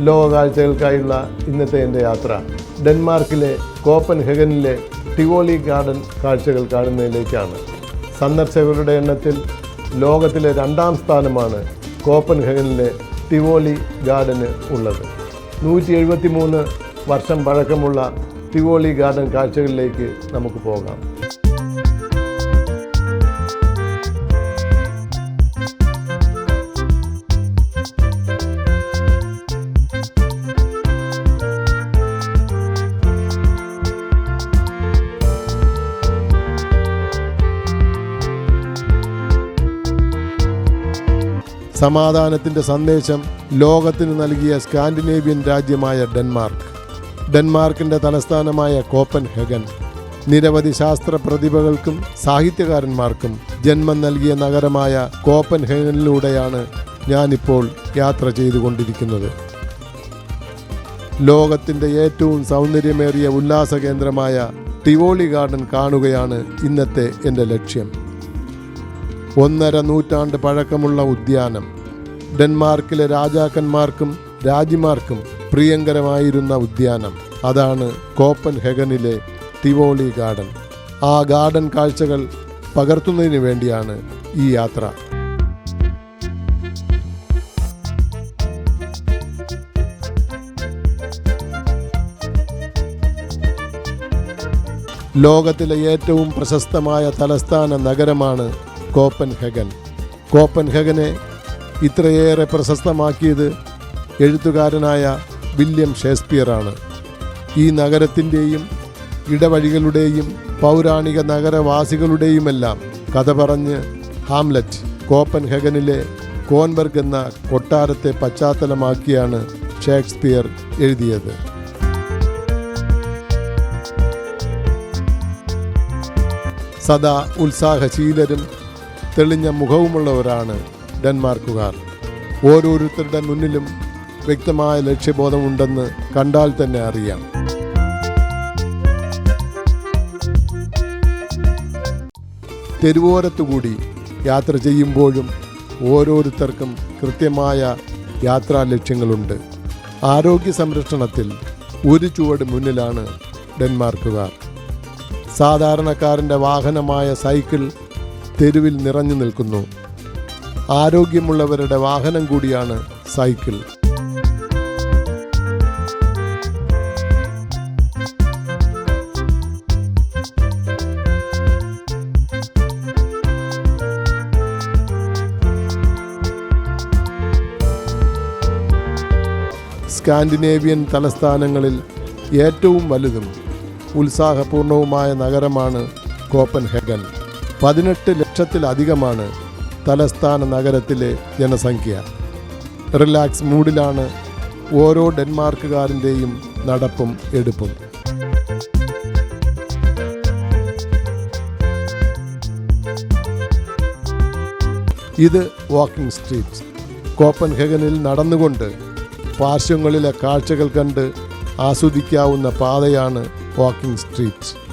ലോക കാഴ്ചകൾക്കായുള്ള ഇന്നത്തെ എന്റെ യാത്ര. ഡെൻമാർക്കിലെ കോപ്പൻ ഹെഗനിലെ ടിവോളി ഗാർഡൻ കാഴ്ചകൾ കാണുന്നതിലേക്കാണ്. സന്ദർശകരുടെ എണ്ണത്തിൽ ലോകത്തിലെ രണ്ടാം സ്ഥാനമാണ് കോപ്പൻ ഹെഗനിലെ ടിവോളി ഗാർഡന് ഉള്ളത്. നൂറ്റി എഴുപത്തി മൂന്ന് വർഷം പഴക്കമുള്ള ടിവോളി ഗാർഡൻ കാഴ്ചകളിലേക്ക് നമുക്ക് പോകാം. സമാധാനത്തിന്റെ സന്ദേശം ലോകത്തിന് നൽകിയ സ്കാൻഡിനേവിയൻ രാജ്യമായ ഡെൻമാർക്ക്. ഡെൻമാർക്കിന്റെ തലസ്ഥാനമായ കോപ്പൻ ഹെഗൻ നിരവധി ശാസ്ത്ര പ്രതിഭകൾക്കും സാഹിത്യകാരന്മാർക്കും ജന്മം നൽകിയ നഗരമായ കോപ്പൻ ഹെഗനിലൂടെയാണ് ഞാനിപ്പോൾ യാത്ര ചെയ്തുകൊണ്ടിരിക്കുന്നത്. ലോകത്തിന്റെ ഏറ്റവും സൗന്ദര്യമേറിയ ഉല്ലാസ കേന്ദ്രമായ ടിവോളി ഗാർഡൻ കാണുകയാണ് ഇന്നത്തെ എന്റെ ലക്ഷ്യം. ഒന്നര നൂറ്റാണ്ട് പഴക്കമുള്ള ഉദ്യാനം. ഡെൻമാർക്കിലെ രാജാക്കന്മാർക്കും രാജിമാർക്കും പ്രിയങ്കരമായിരുന്ന ഉദ്യാനം. അതാണ് കോപ്പൻ ഹെഗനിലെ തിവോളി ഗാർഡൻ. ആ ഗാർഡൻ കാഴ്ചകൾ പകർത്തുന്നതിന് വേണ്ടിയാണ് ഈ യാത്ര. ലോകത്തിലെ ഏറ്റവും പ്രശസ്തമായ തലസ്ഥാന നഗരമാണ് കോപ്പൻ ഹെഗൻ കോപ്പൻ ഹെഗനെ ഇത്രയേറെ പ്രശസ്തമാക്കിയത് എഴുത്തുകാരനായ വില്യം ഷേക്സ്പിയറാണ്. ഈ നഗരത്തിന്റെയും ഇടവഴികളുടെയും പൗരാണിക നഗരവാസികളുടെയുമെല്ലാം കഥ പറഞ്ഞ് ഹാംലറ്റ് കോപ്പൻ ഹെഗനിലെ കോൺബർഗ് എന്ന കൊട്ടാരത്തെ പശ്ചാത്തലമാക്കിയാണ് ഷേക്സ്പിയർ എഴുതിയത്. സദാ ഉത്സാഹശീലരും തെളിഞ്ഞ മുഖവുമുള്ളവരാണ് ഡെൻമാർക്കുകാർ. ഓരോരുത്തരുടെ മുന്നിലും വ്യക്തമായ ലക്ഷ്യബോധമുണ്ടെന്ന് കണ്ടാൽ തന്നെ അറിയാം. തെരുവോരത്തുകൂടി യാത്ര ചെയ്യുമ്പോഴും ഓരോരുത്തർക്കും കൃത്യമായ യാത്രാ ലക്ഷ്യങ്ങളുണ്ട്. ആരോഗ്യ സംരക്ഷണത്തിൽ ഒരു ചുവട് മുന്നിലാണ് ഡെൻമാർക്കുകാർ. സാധാരണക്കാരന്റെ വാഹനമായ സൈക്കിൾ തെരുവിൽ നിറഞ്ഞു നിൽക്കുന്നു. ആരോഗ്യമുള്ളവരുടെ വാഹനം കൂടിയാണ് സൈക്കിൾ. സ്കാൻഡിനേവിയൻ തലസ്ഥാനങ്ങളിൽ ഏറ്റവും വലുതും ഉത്സാഹപൂർണവുമായ നഗരമാണ് കോപ്പൻഹേഗൻ. പതിനെട്ട് ലക്ഷത്തിലധികമാണ് തലസ്ഥാന നഗരത്തിലെ ജനസംഖ്യ. റിലാക്സ് മൂഡിലാണ് ഓരോ ഡെൻമാർക്കുകാരന്റെയും നടപ്പും എടുപ്പും. ഇത് വാക്കിംഗ് സ്ട്രീറ്റ്. കോപ്പൻ ഹെഗനിൽ നടന്നുകൊണ്ട് പാർശ്വങ്ങളിലെ കാഴ്ചകൾ കണ്ട് ആസ്വദിക്കാവുന്ന പാതയാണ് വാക്കിംഗ് സ്ട്രീറ്റ്.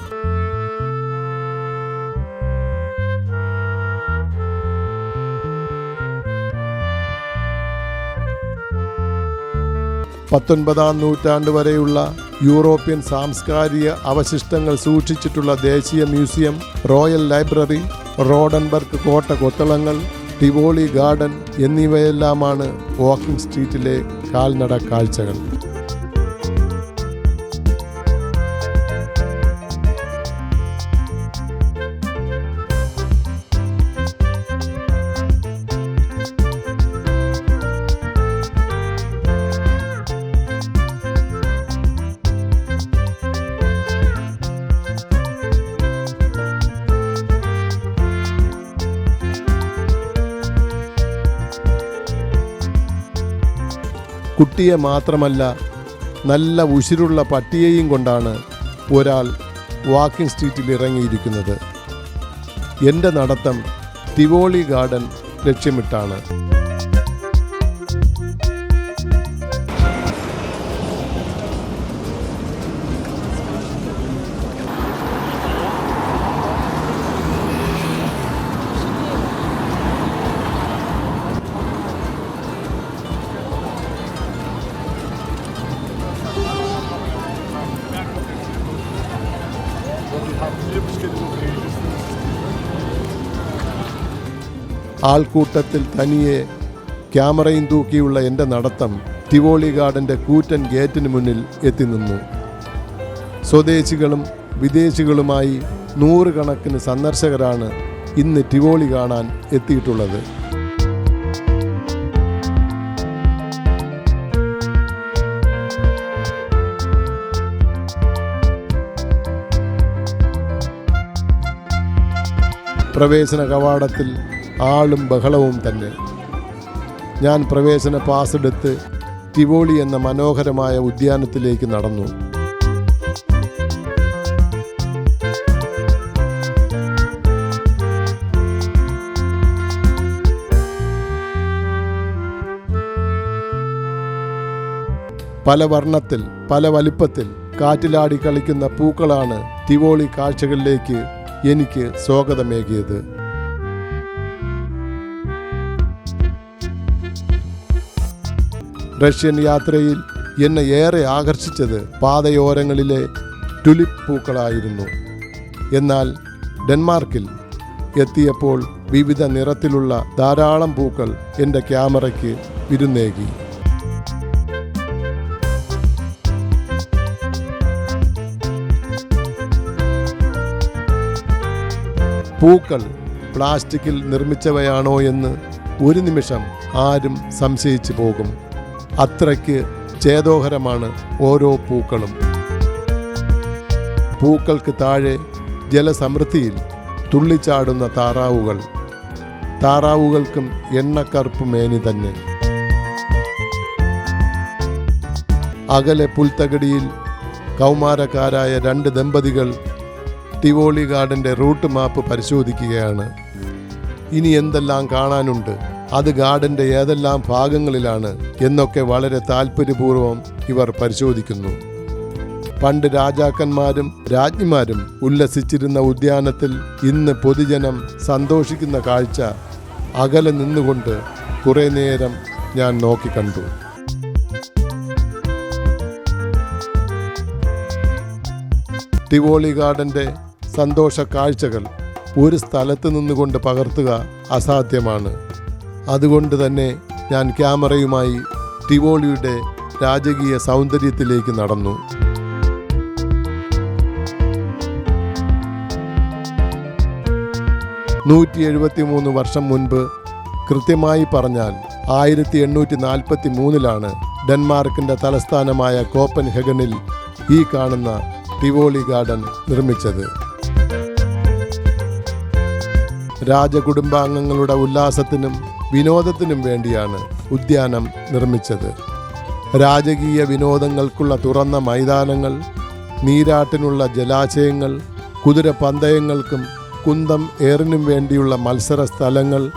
പത്തൊൻപതാം നൂറ്റാണ്ട് വരെയുള്ള യൂറോപ്യൻ സാംസ്കാരിക അവശിഷ്ടങ്ങൾ സൂക്ഷിച്ചിട്ടുള്ള ദേശീയ മ്യൂസിയം റോയൽ ലൈബ്രറി റോഡൻബർഗ് കോട്ട കൊത്തളങ്ങൾ ടിവോളി ഗാർഡൻ എന്നിവയെല്ലാമാണ് വാക്കിംഗ് സ്ട്രീറ്റിലെ കാൽനട കാഴ്ചകൾ. കുട്ടിയെ മാത്രമല്ല നല്ല ഉശിരുള്ള പട്ടിയെയും കൊണ്ടാണ് ഒരാൾ വാക്കിംഗ് സ്ട്രീറ്റിൽ ഇറങ്ങിയിരിക്കുന്നത്. എന്റെ നടത്തം തിവോളി ഗാർഡൻ ലക്ഷ്യമിട്ടാണ്. ആൾക്കൂട്ടത്തിൽ തനിയെ ക്യാമറയും തൂക്കിയുള്ള എന്റെ നടത്തം തിവോളി ഗാർഡന്റെ കൂറ്റൻ ഗേറ്റിന് മുന്നിൽ എത്തി നിന്നു സ്വദേശികളും വിദേശികളുമായി നൂറുകണക്കിന് സന്ദർശകരാണ് ഇന്ന് ടിവോളി കാണാൻ എത്തിയിട്ടുള്ളത്. പ്രവേശന കവാടത്തിൽ ആളും ബഹളവും തന്നെ. ഞാൻ പ്രവേശന പാസ് എടുത്ത് ടിവോളി എന്ന മനോഹരമായ ഉദ്യാനത്തിലേക്ക് നടന്നു. പല വർണത്തിൽ പല വലിപ്പത്തിൽ കാറ്റിലാടി കളിക്കുന്ന പൂക്കളാണ് തിവോളി കാഴ്ചകളിലേക്ക് എനിക്ക് സ്വാഗതമേകിയത്. റഷ്യൻ യാത്രയിൽ എന്നെ ഏറെ ആകർഷിച്ചത് പാതയോരങ്ങളിലെ ടുലിപ്പ് പൂക്കളായിരുന്നു എന്നാൽ ഡെൻമാർക്കിൽ എത്തിയപ്പോൾ വിവിധ നിറത്തിലുള്ള ധാരാളം പൂക്കൾ എന്റെ ക്യാമറയ്ക്ക് വിരുന്നേകി. പൂക്കൾ പ്ലാസ്റ്റിക്കിൽ നിർമ്മിച്ചവയാണോ എന്ന് ഒരു നിമിഷം ആരും സംശയിച്ചു പോകും. അത്രയ്ക്ക് ചേതോഹരമാണ് ഓരോ പൂക്കളും. പൂക്കൾക്ക് താഴെ ജലസമൃദ്ധിയിൽ തുള്ളിച്ചാടുന്ന താറാവുകൾ. താറാവുകൾക്കും എണ്ണക്കറുപ്പ് മേനി തന്നെ. അകലെ പുൽത്തകടിയിൽ കൗമാരക്കാരായ രണ്ട് ദമ്പതികൾ ടിവോളി ഗാർഡന്റെ റൂട്ട് മാപ്പ് പരിശോധിക്കുകയാണ്. ഇനി എന്തെല്ലാം കാണാനുണ്ട്? അത് ഗാർഡന്റെ ഏതെല്ലാം ഭാഗങ്ങളിലാണ് എന്നൊക്കെ വളരെ താല്പര്യപൂർവം ഇവർ പരിശോധിക്കുന്നു. പണ്ട് രാജാക്കന്മാരും രാജ്ഞിമാരും ഉല്ലസിച്ചിരുന്ന ഉദ്യാനത്തിൽ ഇന്ന് പൊതുജനം സന്തോഷിക്കുന്ന കാഴ്ച അകലെ നിന്നുകൊണ്ട് കുറേ നേരം ഞാൻ നോക്കിക്കണ്ടു ടിവോളി ഗാർഡന്റെ സന്തോഷ കാഴ്ചകൾ ഒരു സ്ഥലത്ത് നിന്നുകൊണ്ട് പകർത്തുക അസാധ്യമാണ്. അതുകൊണ്ട് തന്നെ ഞാൻ ക്യാമറയുമായി ടിവോളിയുടെ രാജകീയ സൗന്ദര്യത്തിലേക്ക് നടന്നു. നൂറ്റി എഴുപത്തി മൂന്ന് വർഷം മുൻപ് കൃത്യമായി പറഞ്ഞാൽ ആയിരത്തി എണ്ണൂറ്റി നാൽപ്പത്തി മൂന്നിലാണ് ഡെൻമാർക്കിന്റെ തലസ്ഥാനമായ കോപ്പൻഹെഗനിൽ ഈ കാണുന്ന ടിവോളി ഗാർഡൻ നിർമ്മിച്ചത്. രാജകുടുംബാംഗങ്ങളുടെ ഉല്ലാസത്തിനും വിനോദത്തിനും വേണ്ടിയാണ് ഉദ്യാനം നിർമ്മിച്ചത്. രാജകീയ വിനോദങ്ങൾക്കുള്ള തുറന്ന മൈതാനങ്ങൾ നീരാട്ടിനുള്ള ജലാശയങ്ങൾ കുതിരപ്പന്തയങ്ങൾക്കും കുന്തം ഏറിനും വേണ്ടിയുള്ള മത്സര സ്ഥലങ്ങൾ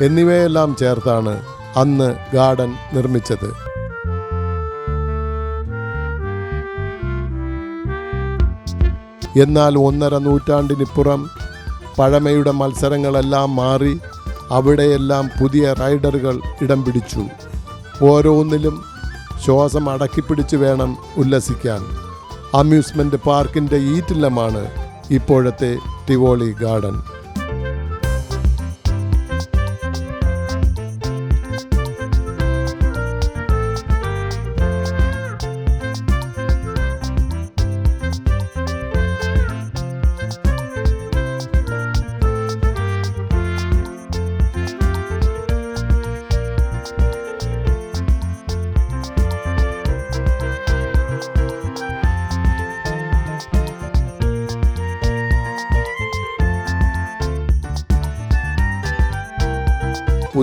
എന്നിവയെല്ലാം ചേർത്താണ് അന്ന് ഗാർഡൻ നിർമ്മിച്ചത്. എന്നാൽ ഒന്നര നൂറ്റാണ്ടിനിപ്പുറം പഴമയുടെ മത്സരങ്ങളെല്ലാം മാറി അവിടെയെല്ലാം പുതിയ റൈഡറുകൾ ഇടം പിടിച്ചു. ഓരോന്നിലും ശ്വാസം അടക്കിപ്പിടിച്ച് വേണം ഉല്ലസിക്കാൻ. അമ്യൂസ്മെന്റ് പാർക്കിന്റെ ഈറ്റില്ലമാണ് ഇപ്പോഴത്തെ ടിവോളി ഗാർഡൻ.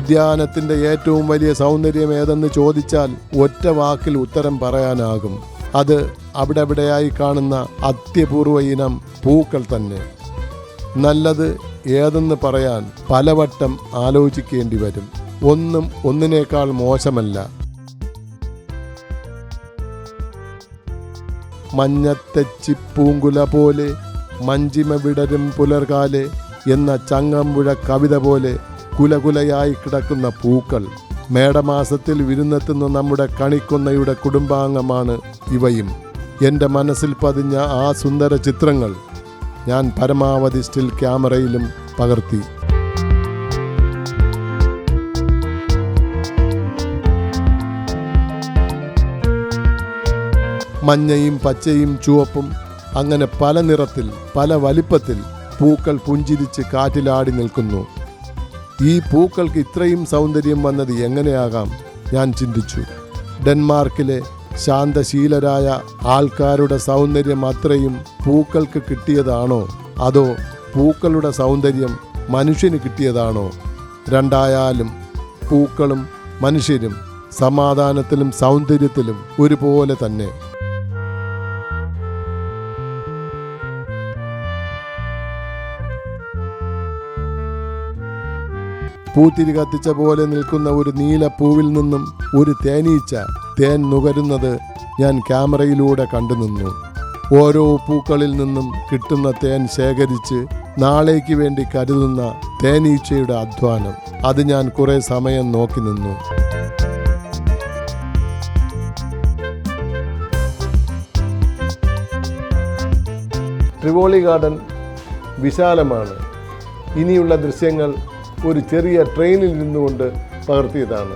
ഉദ്യാനത്തിന്റെ ഏറ്റവും വലിയ സൗന്ദര്യം ഏതെന്ന് ചോദിച്ചാൽ ഒറ്റ വാക്കിൽ ഉത്തരം പറയാനാകും. അത് അവിടെവിടെയായി കാണുന്ന അത്യപൂർവ ഇനം പൂക്കൾ തന്നെ. നല്ലത് ഏതെന്ന് പറയാൻ പലവട്ടം ആലോചിക്കേണ്ടി വരും. ഒന്നും ഒന്നിനേക്കാൾ മോശമല്ല. മഞ്ഞത്തെച്ചി പൂങ്കുല പോലെ മഞ്ചിമ വിടരും പുലർകാലെ എന്ന ചങ്ങമ്പുഴ കവിത പോലെ കുലകുലയായി കിടക്കുന്ന പൂക്കൾ മേടമാസത്തിൽ വിരുന്നെത്തുന്ന നമ്മുടെ കണിക്കൊന്നയുടെ കുടുംബാംഗമാണ് ഇവയും. എന്റെ മനസ്സിൽ പതിഞ്ഞ ആ സുന്ദര ചിത്രങ്ങൾ ഞാൻ പരമാവധി സ്റ്റിൽ ക്യാമറയിലും പകർത്തി. മഞ്ഞയും പച്ചയും ചുവപ്പും അങ്ങനെ പല നിറത്തിൽ പല വലിപ്പത്തിൽ പൂക്കൾ പുഞ്ചിരിച്ച് കാറ്റിലാടി നിൽക്കുന്നു. ഈ പൂക്കൾക്ക് ഇത്രയും സൗന്ദര്യം വന്നത് എങ്ങനെയാകാം? ഞാൻ ചിന്തിച്ചു. ഡെൻമാർക്കിലെ ശാന്തശീലരായ ആൾക്കാരുടെ സൗന്ദര്യം അത്രയും പൂക്കൾക്ക് കിട്ടിയതാണോ? അതോ പൂക്കളുടെ സൗന്ദര്യം മനുഷ്യന് കിട്ടിയതാണോ? രണ്ടായാലും പൂക്കളും മനുഷ്യരും സമാധാനത്തിലും സൗന്ദര്യത്തിലും ഒരുപോലെ തന്നെ. പൂത്തിരി കത്തിച്ച പോലെ നിൽക്കുന്ന ഒരു നീല പൂവിൽ നിന്നും ഒരു തേനീച്ച തേൻ നുകരുന്നത് ഞാൻ ക്യാമറയിലൂടെ കണ്ടു നിന്നു. ഓരോ പൂക്കളിൽ നിന്നും കിട്ടുന്ന തേൻ ശേഖരിച്ച് നാളേക്ക് വേണ്ടി കരുതുന്ന തേനീച്ചയുടെ അധ്വാനം. അത് ഞാൻ കുറെ സമയം നോക്കി നിന്നു. ട്രിവോളി ഗാർഡൻ വിശാലമാണ്. ഇനിയുള്ള ദൃശ്യങ്ങൾ ഒരു ചെറിയ ട്രെയിനിൽ നിന്നുകൊണ്ട് പകർത്തിയതാണ്